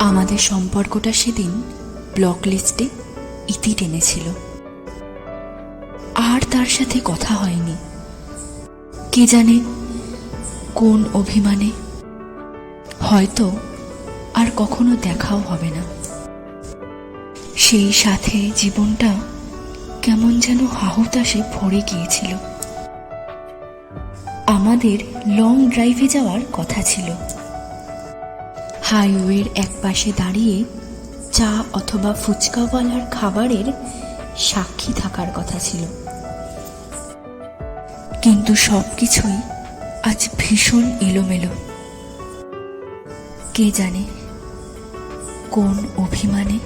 আমাদের সম্পর্কটা সেদিন ব্লক লিস্টে ইতি টেনেছিল। আর তার সাথে কথা হয়নি। কে জানে কোন অভিমানে। হয়তো আর কখনো দেখাও হবে না। সেই সাথে জীবনটা কেমন যেন হাহুতাসে ভরে গিয়েছিল। আমাদের লং ড্রাইভে যাওয়ার কথা ছিল। হাইওয়ের এক পাশে দাঁড়িয়ে চা অথবা ফুচকাওয়ালার খাবারের সাক্ষী থাকার কথা ছিল। কিন্তু সব কিছুই আজ ভীষণ এলোমেলো। কে জানে কোন অভিমানে